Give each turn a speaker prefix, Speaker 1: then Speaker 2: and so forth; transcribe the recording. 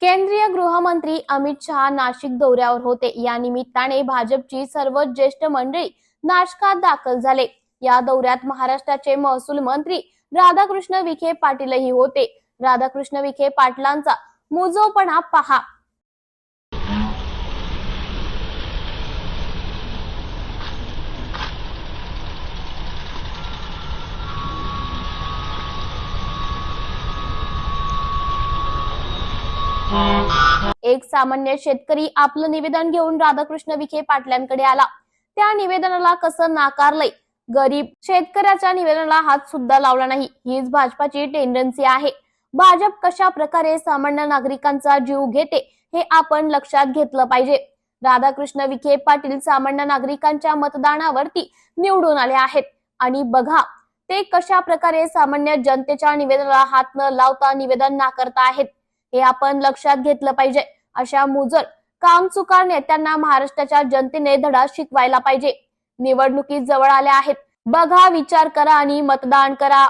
Speaker 1: केंद्रीय गृहमंत्री अमित शहा नाशिक दौऱ्यावर होते. या निमित्ताने भाजपची सर्व ज्येष्ठ मंडळी नाशकात दाखल झाले. या दौऱ्यात महाराष्ट्राचे महसूल मंत्री राधाकृष्ण विखे पाटीलही होते. राधाकृष्ण विखे पाटलांचा मुजोपणा पहा. एक सामान्य शेतकरी आपलं निवेदन घेऊन राधाकृष्ण विखे पाटलांकडे आला. त्या निवेदनाला कसं नाकारलंय? गरीब शेतकऱ्याच्या निवेदनाला हात सुद्धा लावला नाही. हीच भाजपाची टेंडन्सी आहे. भाजप कशा प्रकारे सामान्य नागरिकांचा जीव घेते हे आपण लक्षात घेतलं पाहिजे. राधाकृष्ण विखे पाटील सामान्य नागरिकांच्या मतदानावरती निवडून आले आहेत. आणि बघा ते कशा प्रकारे सामान्य जनतेच्या निवेदनाला हात न लावता निवेदन नाकारता आहेत. हे आपण लक्षात घेतलं पाहिजे. अशा मुजर कामचुकार नेत्यांना महाराष्ट्राच्या जनतेने धडा शिकवायला पाहिजे. निवडणुकी जवळ आल्या आहेत. बघा विचार करा आणि मतदान करा.